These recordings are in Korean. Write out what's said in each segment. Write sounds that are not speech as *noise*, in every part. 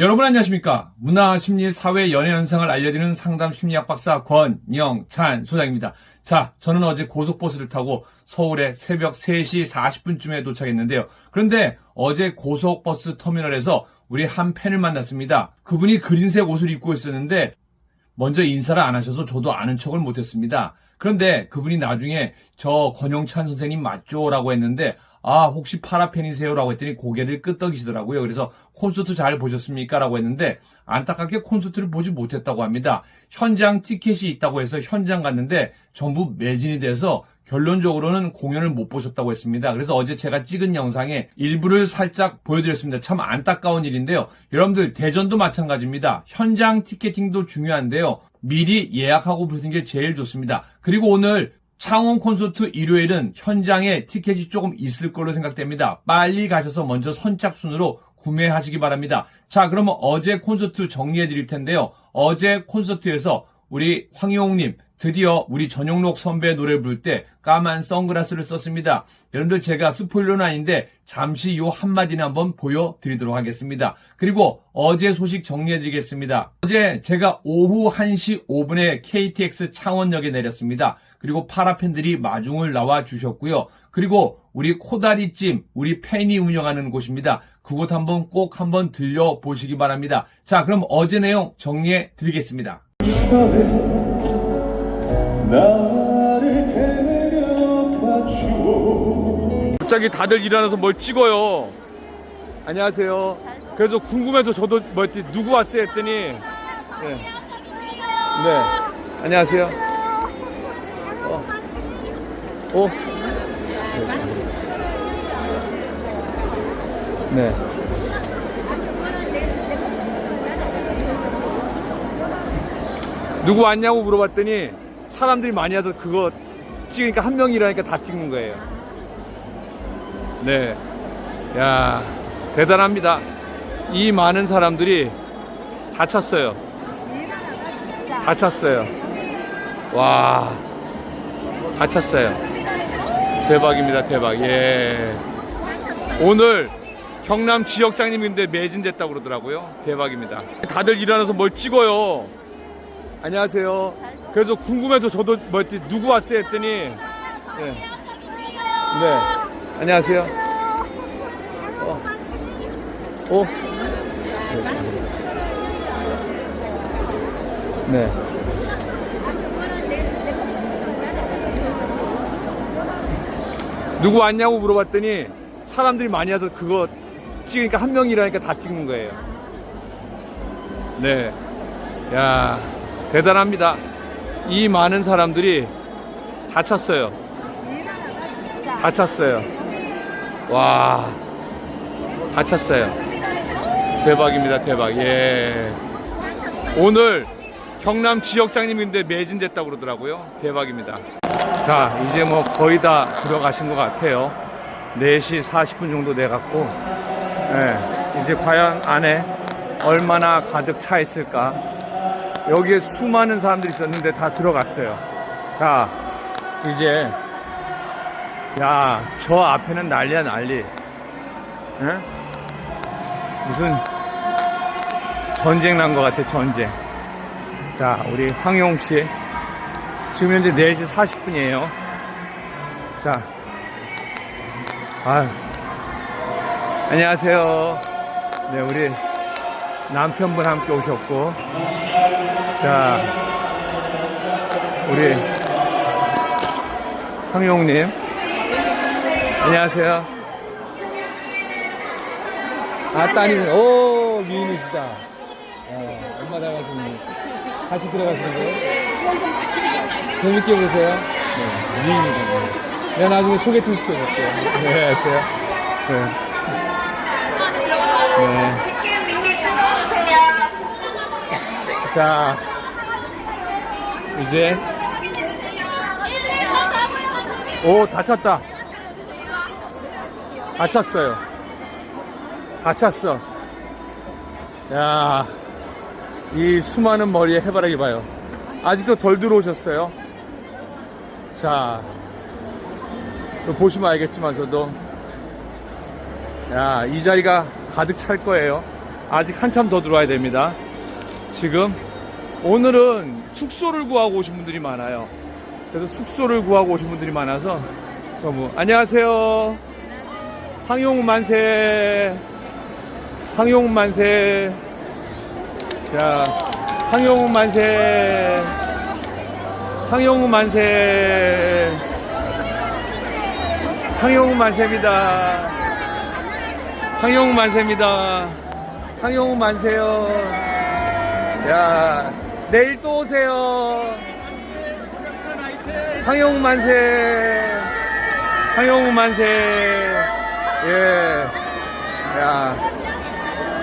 여러분 안녕하십니까? 문화, 심리, 사회, 연애 현상을 알려드리는 상담 심리학 박사 권영찬 소장입니다. 자, 저는 어제 고속버스를 타고 서울에 새벽 3시 40분쯤에 도착했는데요. 그런데 어제 고속버스 터미널에서 우리 한 팬을 만났습니다. 그분이 그린색 옷을 입고 있었는데 먼저 인사를 안 하셔서 저도 아는 척을 못했습니다. 그런데 그분이 나중에 저 권영찬 선생님 맞죠? 라고 했는데 아 혹시 파라팬이세요? 라고 했더니 고개를 끄덕이시더라고요. 그래서 콘서트 잘 보셨습니까? 라고 했는데 안타깝게 콘서트를 보지 못했다고 합니다. 현장 티켓이 있다고 해서 현장 갔는데 전부 매진이 돼서 결론적으로는 공연을 못 보셨다고 했습니다. 그래서 어제 제가 찍은 영상에 일부를 살짝 보여드렸습니다. 참 안타까운 일인데요. 여러분들 대전도 마찬가지입니다. 현장 티켓팅도 중요한데요. 미리 예약하고 보시는 게 제일 좋습니다. 그리고 오늘 창원 콘서트 일요일은 현장에 티켓이 조금 있을 걸로 생각됩니다. 빨리 가셔서 먼저 선착순으로 구매하시기 바랍니다. 자, 그러면 어제 콘서트 정리해 드릴 텐데요. 어제 콘서트에서 우리 황용님 드디어 우리 전용록 선배 노래 부를 때 까만 선글라스를 썼습니다. 여러분들 제가 스포일러는 아닌데 잠시 요 한마디는 한번 보여드리도록 하겠습니다. 그리고 어제 소식 정리해드리겠습니다. 어제 제가 오후 1시 5분에 KTX 창원역에 내렸습니다. 그리고 파라 팬들이 마중을 나와 주셨고요. 그리고 우리 코다리찜, 우리 팬이 운영하는 곳입니다. 그곳 한번 꼭 한번 들려보시기 바랍니다. 자, 그럼 어제 내용 정리해 드리겠습니다. 갑자기 다들 일어나서 뭘 찍어요. 안녕하세요. 그래서 궁금해서 저도 뭐 했더니 누구 왔어요 했더니 네. 네. 안녕하세요. 어. 어? 네. 누구 왔냐고 물어봤더니 사람들이 많이 와서 그거 찍으니까 한 명이라니까 다 찍는 거예요. 네. 야, 대단합니다. 이 많은 사람들이 다 찼어요. 다 찼어요. 와, 다 찼어요. 대박입니다, 대박. 예. 오늘 경남 지역장님인데 매진됐다고 그러더라고요. 대박입니다. 다들 일어나서 뭘 찍어요. 안녕하세요. 그래서 궁금해서 저도 뭐 했더니 누구 왔어요 했더니 네. 네. 안녕하세요. 어. 어? 네. 누구 왔냐고 물어봤더니 사람들이 많이 와서 그거 찍으니까 한 명이라니까 다 찍는 거예요. 네. 야, 대단합니다. 이 많은 사람들이 다 찼어요. 다 찼어요. 와, 다 찼어요. 대박입니다, 대박. 예. 오늘 경남 지역장님인데 매진됐다고 그러더라고요. 대박입니다. 자, 이제 뭐 거의 다 들어가신 것 같아요. 4시 40분 정도 돼갖고, 예. 이제 과연 안에 얼마나 가득 차 있을까. 여기에 수많은 사람들이 있었는데 다 들어갔어요. 자, 이제, 야, 저 앞에는 난리야, 난리. 예? 무슨 전쟁 난 것 같아, 전쟁. 자, 우리 황용 씨. 지금 현재 4시 40분이에요. 자, 아유. 안녕하세요. 네, 우리 남편분 함께 오셨고. 자, 우리 황용님. 안녕하세요. 아, 따님, 오, 미인이시다. 어, 엄마 닮아주니. 같이 들어가시는 거예요? 재밌게 보세요. 네, 미인이다. 내가 나중에 소개팅 시켜줄게요. 네, 안녕하세요. 네. 네. 자, 이제, 오, 다 찼다. 다 찼어요. 다 찼어. 야, 이 수많은 머리에 해바라기 봐요. 아직도 덜 들어오셨어요. 자, 또 보시면 알겠지만 저도 야, 이 자리가 가득 찰 거예요. 아직 한참 더 들어와야 됩니다. 지금 오늘은 숙소를 구하고 오신 분들이 많아요. 그래서 숙소를 구하고 오신 분들이 많아서 너무 안녕하세요. 황용 만세. 황용 만세. 자, 황용 만세. 황용 만세. 황용 만세입니다. 황용 만세입니다. 황용 만세요. 야, 내일 또 오세요. 황용 만세. 황용 만세. 예. 야.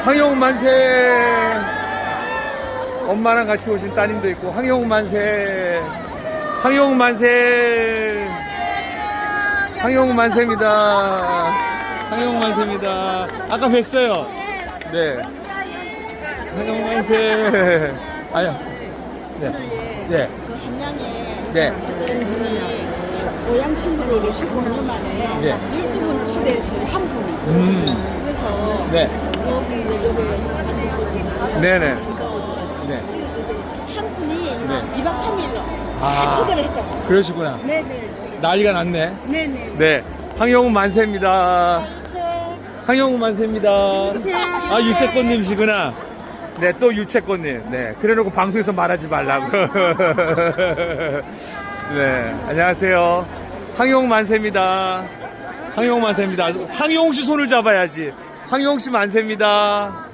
황용 만세. 엄마랑 같이 오신 따님도 있고, 황용 만세. 황용 만세. 황용 만세입니다. 황용 만세입니다. 아까 뵀어요. 네. 황용 만세. 아야. 네. 네. 네. 고향 친구로 계시고 하는만에 네. 12분 초대했어요 한 분이 음. 그래서 네. 여기 여기 네네. 네. 한 분이 네. 2박 3일로 아. 초대를 했다고 그러시구나. 네네 난리가 났네. 네네 네. 황용우 만세입니다. 황용우 만세입니다. 아, 유채꽃님이시구나. 네, 또 유채꽃님. 네. 그래 놓고 방송에서 말하지 말라고. *laughs* 네. 안녕하세요. 황용 만세입니다. 황용 만세입니다. 황용 씨 손을 잡아야지. 황용 씨 만세입니다.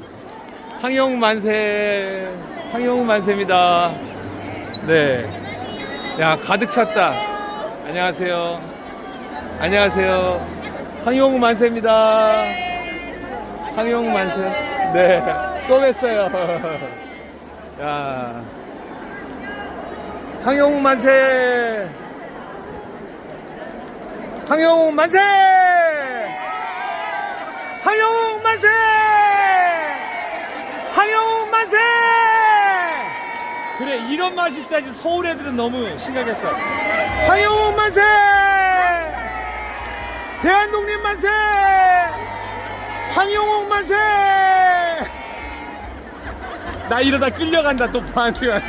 황용 만세. 황용 만세입니다. 네. 야, 가득 찼다. 안녕하세요. 안녕하세요. 황용 만세입니다. 황용 만세. 네. 또 뵀어요. *laughs* 야. 황용 만세. 황용 만세. 황용 만세. 황용 만세. 그래 이런 맛이 있어야지 서울 애들은 너무 심각했어. 황용 만세. 대한독립 만세! 황용옥 만세! 나 이러다 끌려간다 또 간다.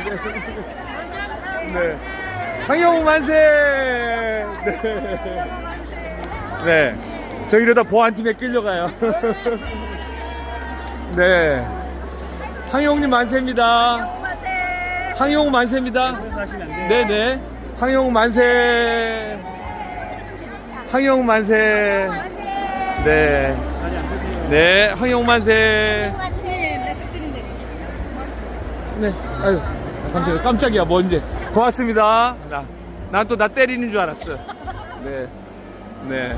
네. 황용옥 만세! 네. 네. 저 이러다 보안팀에 끌려가요. *laughs* 네. 황용님 만세입니다. 황용옥 만세입니다. 네네. 황용옥 만세. 황용 만세. 네. 네, 황용 만세. 네. 아유, 감사해요. 깜짝이야, 뭔지. 고맙습니다. 나, 난 또 나 때리는 줄 알았어. 네. 네.